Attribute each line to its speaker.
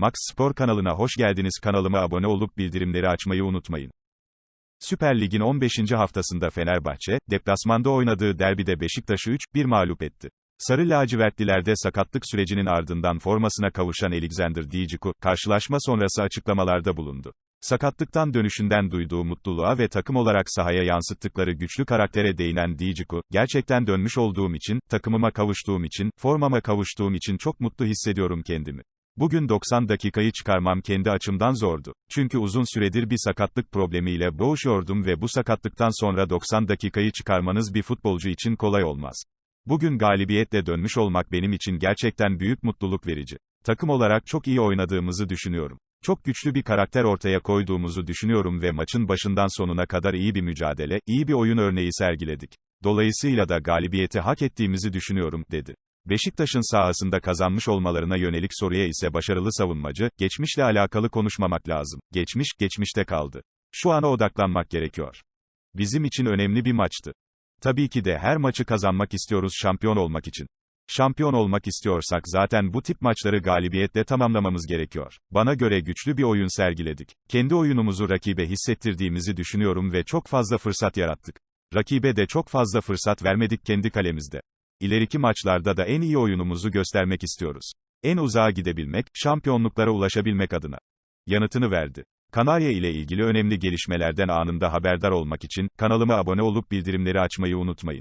Speaker 1: Max Spor kanalına hoş geldiniz. Kanalıma abone olup bildirimleri açmayı unutmayın. Süper Lig'in 15. haftasında Fenerbahçe, deplasmanda oynadığı derbide Beşiktaş'ı 3-1 mağlup etti. Sarı lacivertlilerde sakatlık sürecinin ardından formasına kavuşan Alexander Djiku, karşılaşma sonrası açıklamalarda bulundu. Sakatlıktan dönüşünden duyduğu mutluluğa ve takım olarak sahaya yansıttıkları güçlü karaktere değinen Djiku, gerçekten dönmüş olduğum için, takımıma kavuştuğum için, formama kavuştuğum için çok mutlu hissediyorum kendimi. Bugün 90 dakikayı çıkarmam kendi açımdan zordu. Çünkü uzun süredir bir sakatlık problemiyle boğuşuyordum ve bu sakatlıktan sonra 90 dakikayı çıkarmanız bir futbolcu için kolay olmaz. Bugün galibiyetle dönmüş olmak benim için gerçekten büyük mutluluk verici. Takım olarak çok iyi oynadığımızı düşünüyorum. Çok güçlü bir karakter ortaya koyduğumuzu düşünüyorum ve maçın başından sonuna kadar iyi bir mücadele, iyi bir oyun örneği sergiledik. Dolayısıyla da galibiyeti hak ettiğimizi düşünüyorum, dedi. Beşiktaş'ın sahasında kazanmış olmalarına yönelik soruya ise başarılı savunmacı, geçmişle alakalı konuşmamak lazım. Geçmiş, geçmişte kaldı. Şu ana odaklanmak gerekiyor. Bizim için önemli bir maçtı. Tabii ki de her maçı kazanmak istiyoruz şampiyon olmak için. Şampiyon olmak istiyorsak zaten bu tip maçları galibiyetle tamamlamamız gerekiyor. Bana göre güçlü bir oyun sergiledik. Kendi oyunumuzu rakibe hissettirdiğimizi düşünüyorum ve çok fazla fırsat yarattık. Rakibe de çok fazla fırsat vermedik kendi kalemizde. İleriki maçlarda da en iyi oyunumuzu göstermek istiyoruz. En uzağa gidebilmek, şampiyonluklara ulaşabilmek adına. Yanıtını verdi. Kanarya ile ilgili önemli gelişmelerden anında haberdar olmak için kanalıma abone olup bildirimleri açmayı unutmayın.